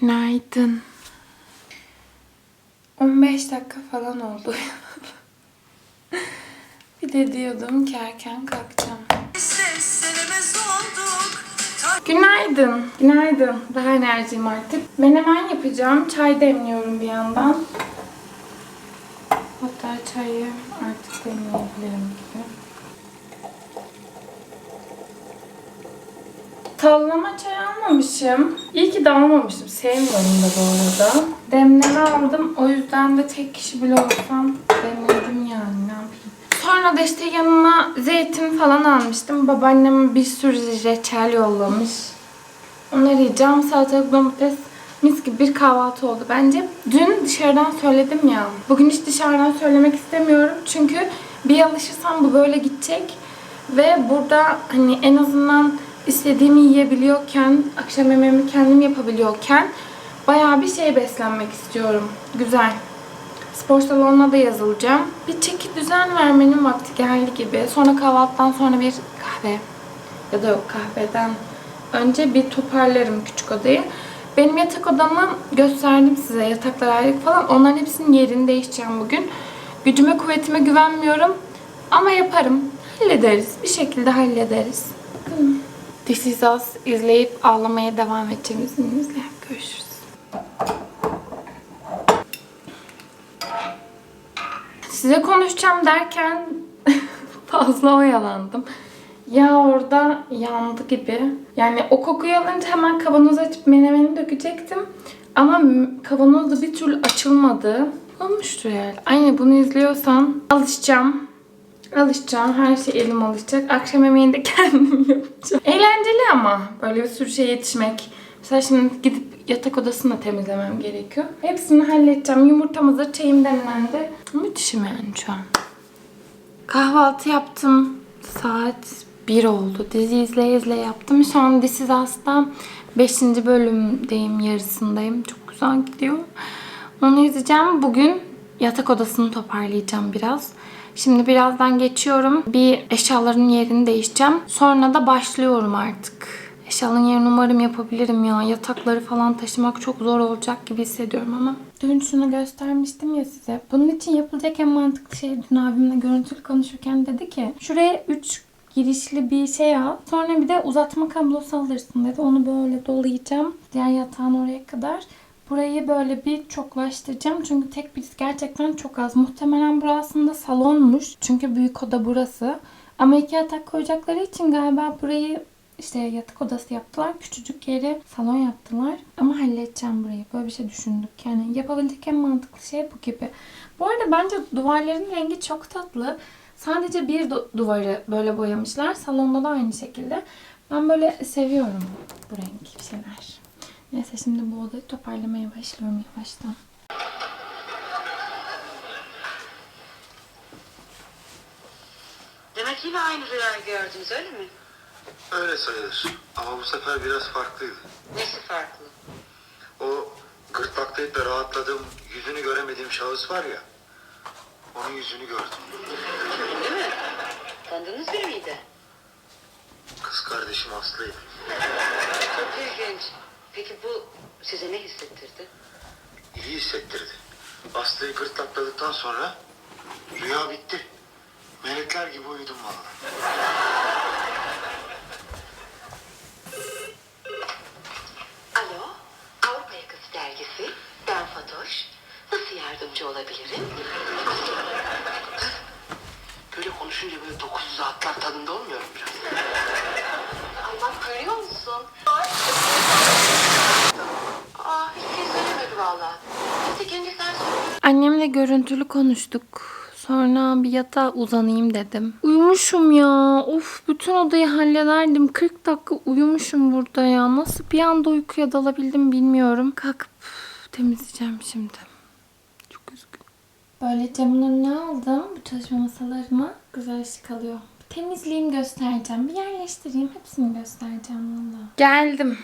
Günaydın. 15 dakika falan oldu. bir de diyordum ki erken kalkacağım. Günaydın. Günaydın. Daha enerjiyim artık. Menemen yapacağım. Çay demliyorum bir yandan. Hatta çayı artık demleyebilirim gibi. Sallama çay almamışım. İyi ki de almamışım. Sevmiyorum da bu arada. Demleme aldım. O yüzden de tek kişi bile olsam demledim yani. Ne yapayım? Sonra da işte yanına zeytin falan almıştım. Babaannem bir sürü reçel yollamış. Onları yiyeceğim. Salatalık domates mis gibi bir kahvaltı oldu bence. Dün dışarıdan söyledim ya. Bugün hiç dışarıdan söylemek istemiyorum. Çünkü bir alışırsam bu böyle gidecek. Ve burada hani en azından istediğimi yiyebiliyorken, akşam yemeğimi kendim yapabiliyorken bayağı bir şey beslenmek istiyorum. Güzel. Spor salonuna da yazılacağım. Bir çeki düzen vermenin vakti geldi gibi. Sonra kahvaltıdan sonra bir kahve ya da yok kahveden önce bir toparlarım küçük odayı. Benim yatak odamı gösterdim size. Yataklar ayrı falan. Onların hepsinin yerini değişeceğim bugün. Gücüme kuvvetime güvenmiyorum. Ama yaparım. Hallederiz. Bir şekilde hallederiz. Bakalım. This Is Us izleyip ağlamaya devam edeceğim izninizle. Görüşürüz. Size konuşacağım derken fazla oyalandım. Ya orada yandı gibi. Yani o kokuyu alınca hemen kavanozu açıp menemeni dökecektim. Ama kavanoz da bir türlü açılmadı. Olmuştur yani. Aynı bunu izliyorsan alışacağım. Alışacağım. Her şey elim alışacak. Akşam yemeğini de kendim yapacağım. Eğlenceli ama böyle bir sürü şey yetişmek. Mesela şimdi gidip yatak odasını da temizlemem gerekiyor. Hepsini halledeceğim. Yumurtam hazır, çayım demlendi. Müthişim yani şu an. Kahvaltı yaptım. Saat 1 oldu. Dizi izleye izleye yaptım. Şu an This Is Us'ta 5. bölümdeyim, yarısındayım. Çok güzel gidiyor. Onu izleyeceğim. Bugün yatak odasını toparlayacağım biraz. Şimdi birazdan geçiyorum. Bir eşyaların yerini değişeceğim. Sonra da başlıyorum artık. Eşyaların yerini umarım yapabilirim ya. Yatakları falan taşımak çok zor olacak gibi hissediyorum ama. Dün şunu göstermiştim ya size. Bunun için yapılacak en mantıklı şey dün abimle görüntülü konuşurken dedi ki şuraya 3 girişli bir şey al. Sonra bir de uzatma kablosu alırsın dedi. Onu böyle dolayacağım. Diğer yatağın oraya kadar. Burayı böyle bir çoklaştıracağım. Çünkü tek bir gerçekten çok az. Muhtemelen burasında salonmuş. Çünkü büyük oda burası. Ama iki yatak koyacakları için galiba burayı işte yatak odası yaptılar. Küçücük yeri salon yaptılar. Ama halledeceğim burayı. Böyle bir şey düşündük. Yani yapabilecek en mantıklı şey bu gibi. Bu arada bence duvarların rengi çok tatlı. Sadece bir du- duvarı böyle boyamışlar. Salonda da aynı şekilde. Ben böyle seviyorum bu renk şeyler. Neyse şimdi bu odayı toparlamaya başlıyorum yavaştan. Demek yine aynı rüyayı gördünüz öyle mi? Öyle sayılır. Ama bu sefer biraz farklıydı. Nesi farklı? O gırtlaklayıp da rahatladığım, yüzünü göremediğim şahıs var ya. Onun yüzünü gördüm. Değil mi? Tanıdığınız biri miydi? Kız kardeşim Aslı'ydı. Çok ilginç. Peki bu size ne hissettirdi? İyi hissettirdi. Aslı'yı gırtlakladıktan sonra rüya bitti. Melekler gibi uyudum vallahi. Alo, Avrupa Yakası Dergisi. Ben Fatoş. Nasıl yardımcı olabilirim? Böyle konuşunca böyle 900 atlar tadında olmuyorum biraz. Bak görüyor musun? Söyle. Annemle görüntülü konuştuk. Sonra bir yatağa uzanayım dedim. Uyumuşum ya. Of bütün odayı hallederdim. 40 dakika uyumuşum burada ya. Nasıl bir anda uykuya dalabildim bilmiyorum. Kalkıp temizleyeceğim şimdi. Çok üzgünüm. Böyle camın önüne aldım bu çalışma masalarımı. Güzel ışık alıyor. Temizleyeyim göstereceğim. Bir yerleştireyim. Hepsini göstereceğim valla. Geldim.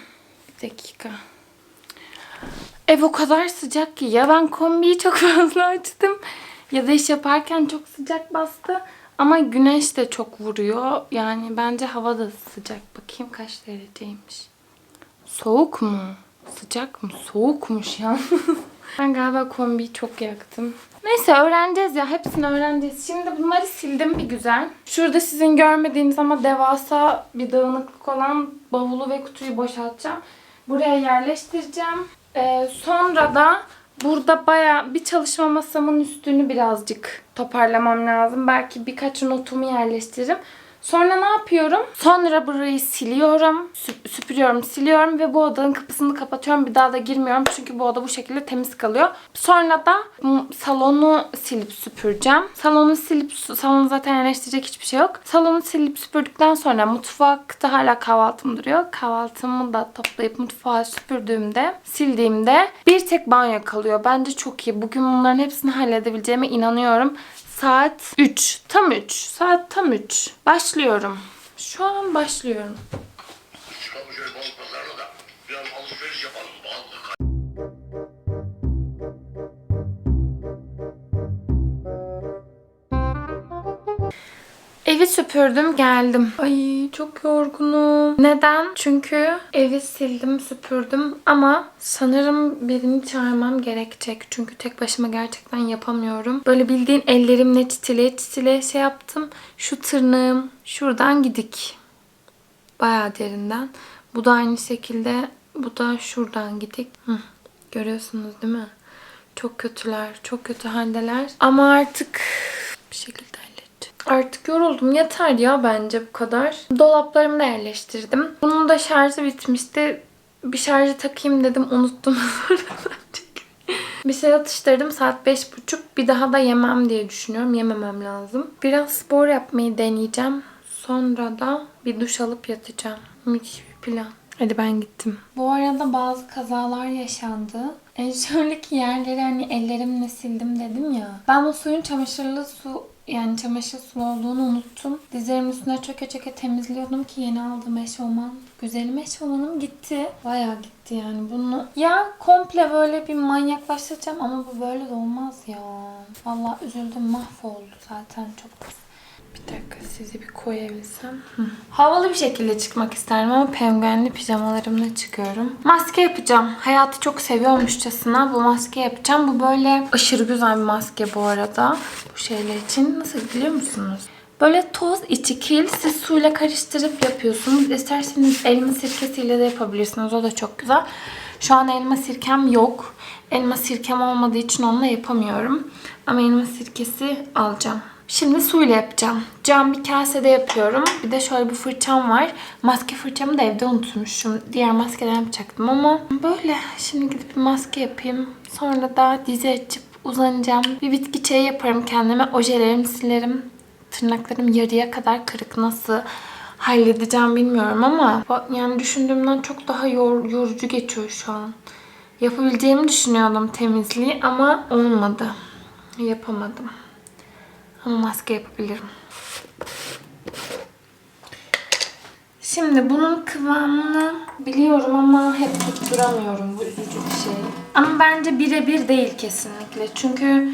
Bir dakika. Ev o kadar sıcak ki ya ben kombiyi çok fazla açtım ya da iş yaparken çok sıcak bastı ama güneş de çok vuruyor. Yani bence hava da sıcak. Bakayım kaç dereceymiş. Soğuk mu? Sıcak mı? Soğukmuş ya. ben galiba kombiyi çok yaktım. Neyse öğreneceğiz ya. Hepsini öğreneceğiz. Şimdi bunları sildim bir güzel. Şurada sizin görmediğiniz ama devasa bir dağınıklık olan bavulu ve kutuyu boşaltacağım. Buraya yerleştireceğim. Ee, sonra da burada baya bir çalışma masamın üstünü birazcık toparlamam lazım. Belki birkaç notumu yerleştiririm. Sonra ne yapıyorum? Sonra burayı siliyorum. sü- süpürüyorum, siliyorum ve bu odanın kapısını kapatıyorum. Bir daha da girmiyorum çünkü bu oda bu şekilde temiz kalıyor. Sonra da salonu silip süpüreceğim. Salonu silip salonu zaten yerleştirecek hiçbir şey yok. Salonu silip süpürdükten sonra mutfakta hala kahvaltım duruyor. Kahvaltımı da toplayıp mutfağı süpürdüğümde, sildiğimde bir tek banyo kalıyor. Bence çok iyi. Bugün bunların hepsini halledebileceğime inanıyorum. Saat 3. Tam 3. Saat tam 3. Başlıyorum. Şu an başlıyorum. Evi süpürdüm geldim. Ay çok yorgunum. Neden? Çünkü evi sildim süpürdüm ama sanırım birini çağırmam gerekecek. Çünkü tek başıma gerçekten yapamıyorum. Böyle bildiğin ellerimle çitile çitile şey yaptım. Şu tırnağım şuradan gidik. Bayağı derinden. Bu da aynı şekilde bu da şuradan gidik. Hı, görüyorsunuz değil mi? Çok kötüler. Çok kötü haldeler. Ama artık bir şekilde. Artık yoruldum. Yeter ya bence bu kadar. Dolaplarımı da yerleştirdim. Bunun da şarjı bitmişti. Bir şarjı takayım dedim. Unuttum. bir şey atıştırdım. Saat beş buçuk. Bir daha da yemem diye düşünüyorum. Yememem lazım. Biraz spor yapmayı deneyeceğim. Sonra da bir duş alıp yatacağım. Müthiş bir plan. Hadi ben gittim. Bu arada bazı kazalar yaşandı. E, şöyle yerleri hani ellerimle sildim dedim ya. Ben bu suyun çamaşırlı su yani çamaşır sulu olduğunu unuttum. Dizlerimin üstüne çöke çöke temizliyordum ki yeni aldığım eşofman. Güzelim eşofmanım gitti. Bayağı gitti yani bunu. Ya komple böyle bir manyaklaştıracağım ama bu böyle de olmaz ya. Vallahi üzüldüm mahvoldu zaten çok bir dakika sizi bir koyabilsem. Hı. Havalı bir şekilde çıkmak isterim ama penguenli pijamalarımla çıkıyorum. Maske yapacağım. Hayatı çok seviyormuşçasına bu maske yapacağım. Bu böyle aşırı güzel bir maske bu arada. Bu şeyler için. Nasıl biliyor musunuz? Böyle toz içi kil siz suyla karıştırıp yapıyorsunuz. İsterseniz elma sirkesiyle de yapabilirsiniz. O da çok güzel. Şu an elma sirkem yok. Elma sirkem olmadığı için onunla yapamıyorum. Ama elma sirkesi alacağım. Şimdi suyla yapacağım. Cam bir kasede yapıyorum. Bir de şöyle bir fırçam var. Maske fırçamı da evde unutmuşum. Diğer maskeden yapacaktım ama böyle. Şimdi gidip bir maske yapayım. Sonra da dizi açıp uzanacağım. Bir bitki çayı yaparım kendime. Ojelerimi silerim. Tırnaklarım yarıya kadar kırık. Nasıl halledeceğim bilmiyorum ama yani düşündüğümden çok daha yor, yorucu geçiyor şu an. Yapabileceğimi düşünüyordum temizliği ama olmadı. Yapamadım. Ama maske yapabilirim. Şimdi bunun kıvamını biliyorum ama hep tutturamıyorum. Bu üzücü bir şey. Ama bence birebir değil kesinlikle. Çünkü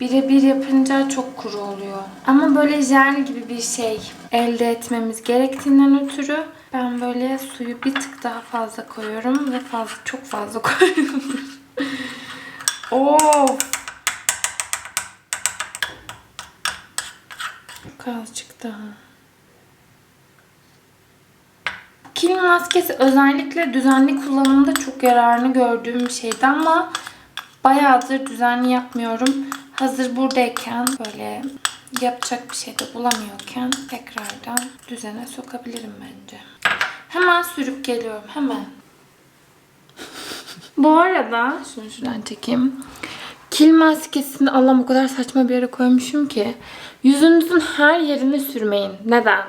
birebir yapınca çok kuru oluyor. Ama böyle jel gibi bir şey elde etmemiz gerektiğinden ötürü ben böyle suyu bir tık daha fazla koyuyorum ve fazla çok fazla koyuyorum. of! Çok azıcık daha. Kil maskesi özellikle düzenli kullanımda çok yararını gördüğüm bir şeydi ama bayağıdır düzenli yapmıyorum. Hazır buradayken böyle yapacak bir şey de bulamıyorken tekrardan düzene sokabilirim bence. Hemen sürüp geliyorum hemen. Bu arada şunu şuradan çekeyim. Kil maskesini Allah'ım o kadar saçma bir yere koymuşum ki. Yüzünüzün her yerine sürmeyin. Neden?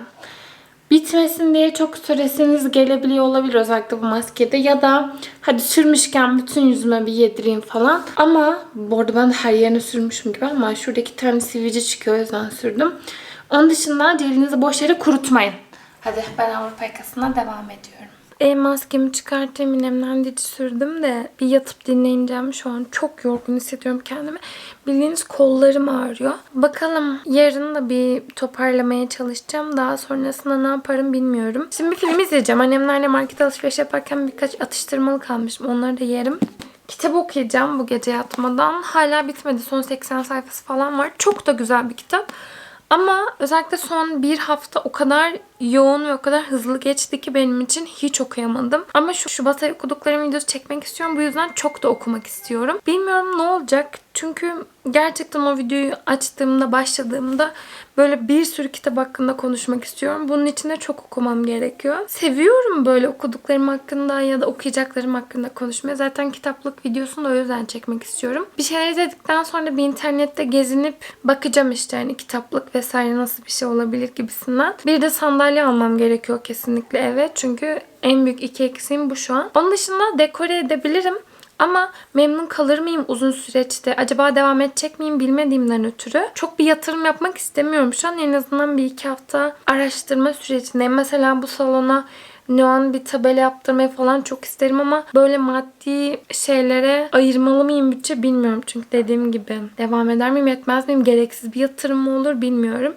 Bitmesin diye çok süresiniz gelebiliyor olabilir özellikle bu maskede. Ya da hadi sürmüşken bütün yüzüme bir yedireyim falan. Ama bu arada ben her yerine sürmüşüm gibi ama şuradaki tane sivilce çıkıyor o yüzden sürdüm. Onun dışında cilinizi boş yere kurutmayın. Hadi ben Avrupa yakasına devam ediyorum. E maskemi çıkartayım nemlendirici sürdüm de bir yatıp dinleneceğim. Şu an çok yorgun hissediyorum kendimi. Bildiğiniz kollarım ağrıyor. Bakalım yarın da bir toparlamaya çalışacağım. Daha sonrasında ne yaparım bilmiyorum. Şimdi bir film izleyeceğim. Annemlerle market alışveriş yaparken birkaç atıştırmalı kalmışım. Onları da yerim. Kitap okuyacağım bu gece yatmadan. Hala bitmedi. Son 80 sayfası falan var. Çok da güzel bir kitap. Ama özellikle son bir hafta o kadar yoğun ve o kadar hızlı geçti ki benim için hiç okuyamadım. Ama şu Şubat ayı okuduklarım videosu çekmek istiyorum. Bu yüzden çok da okumak istiyorum. Bilmiyorum ne olacak. Çünkü gerçekten o videoyu açtığımda, başladığımda böyle bir sürü kitap hakkında konuşmak istiyorum. Bunun için de çok okumam gerekiyor. Seviyorum böyle okuduklarım hakkında ya da okuyacaklarım hakkında konuşmayı. Zaten kitaplık videosunu da o yüzden çekmek istiyorum. Bir şeyler izledikten sonra bir internette gezinip bakacağım işte hani kitaplık vesaire nasıl bir şey olabilir gibisinden. Bir de sandalye almam gerekiyor kesinlikle eve. Çünkü en büyük iki eksiğim bu şu an. Onun dışında dekore edebilirim. Ama memnun kalır mıyım uzun süreçte? Acaba devam edecek miyim bilmediğimden ötürü. Çok bir yatırım yapmak istemiyorum. Şu an en azından bir iki hafta araştırma sürecindeyim. Mesela bu salona neon bir tabela yaptırmayı falan çok isterim ama böyle maddi şeylere ayırmalı mıyım bütçe bilmiyorum. Çünkü dediğim gibi devam eder miyim etmez miyim gereksiz bir yatırım mı olur bilmiyorum.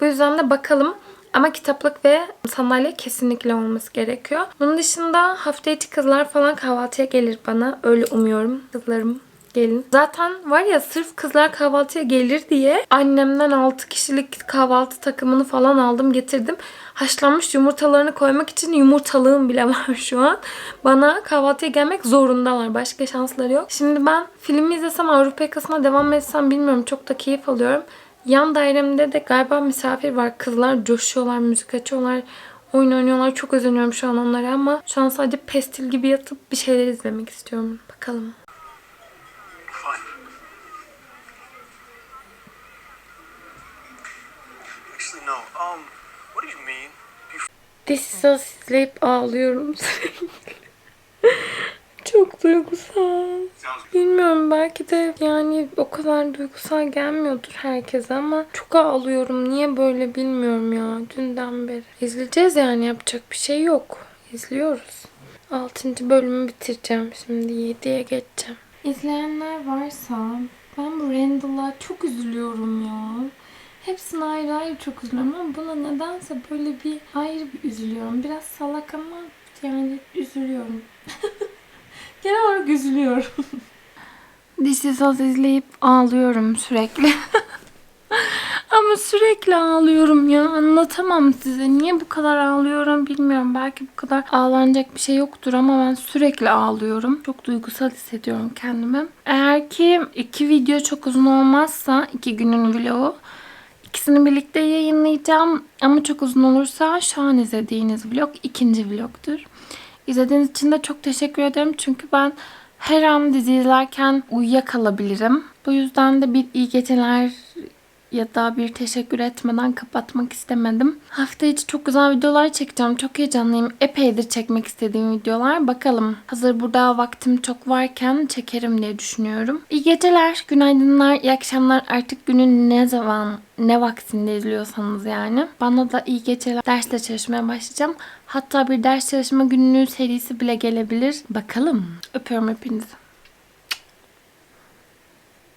Bu yüzden de bakalım. Ama kitaplık ve sandalye kesinlikle olması gerekiyor. Bunun dışında hafta içi kızlar falan kahvaltıya gelir bana. Öyle umuyorum. Kızlarım gelin. Zaten var ya sırf kızlar kahvaltıya gelir diye annemden 6 kişilik kahvaltı takımını falan aldım getirdim. Haşlanmış yumurtalarını koymak için yumurtalığım bile var şu an. Bana kahvaltıya gelmek zorundalar. Başka şansları yok. Şimdi ben filmi izlesem Avrupa yakasına devam etsem bilmiyorum. Çok da keyif alıyorum. Yan dairemde de galiba misafir var. Kızlar coşuyorlar, müzik açıyorlar, oyun oynuyorlar. Çok özeniyorum şu an onlara ama şu an sadece pestil gibi yatıp bir şeyler izlemek istiyorum. Bakalım. Um? This is Us izleyip ağlıyorum sürekli. Çok duygusal. Bilmiyorum belki de yani o kadar duygusal gelmiyordur herkese ama çok ağlıyorum. Niye böyle bilmiyorum ya dünden beri. İzleyeceğiz yani yapacak bir şey yok. İzliyoruz. 6. bölümü bitireceğim şimdi 7'ye geçeceğim. İzleyenler varsa ben bu Randall'a çok üzülüyorum ya. Hepsine ayrı ayrı çok üzülüyorum ama buna nedense böyle bir ayrı bir üzülüyorum. Biraz salak ama yani üzülüyorum. Genel olarak üzülüyorum. Is Us izleyip ağlıyorum sürekli. Ama sürekli ağlıyorum ya. Anlatamam size. Niye bu kadar ağlıyorum bilmiyorum. Belki bu kadar ağlanacak bir şey yoktur ama ben sürekli ağlıyorum. Çok duygusal hissediyorum kendimi. Eğer ki iki video çok uzun olmazsa iki günün vlogu İkisini birlikte yayınlayacağım. Ama çok uzun olursa şu an izlediğiniz vlog ikinci vlogdur. İzlediğiniz için de çok teşekkür ederim. Çünkü ben her an dizi izlerken uyuyakalabilirim. Bu yüzden de bir iyi geceler ya da bir teşekkür etmeden kapatmak istemedim. Hafta içi çok güzel videolar çekeceğim. Çok heyecanlıyım. Epeydir çekmek istediğim videolar. Bakalım. Hazır burada vaktim çok varken çekerim diye düşünüyorum. İyi geceler, günaydınlar, iyi akşamlar. Artık günün ne zaman, ne vaktinde izliyorsanız yani. Bana da iyi geceler. Dersle çalışmaya başlayacağım. Hatta bir ders çalışma günlüğü serisi bile gelebilir. Bakalım. Öpüyorum hepinizi.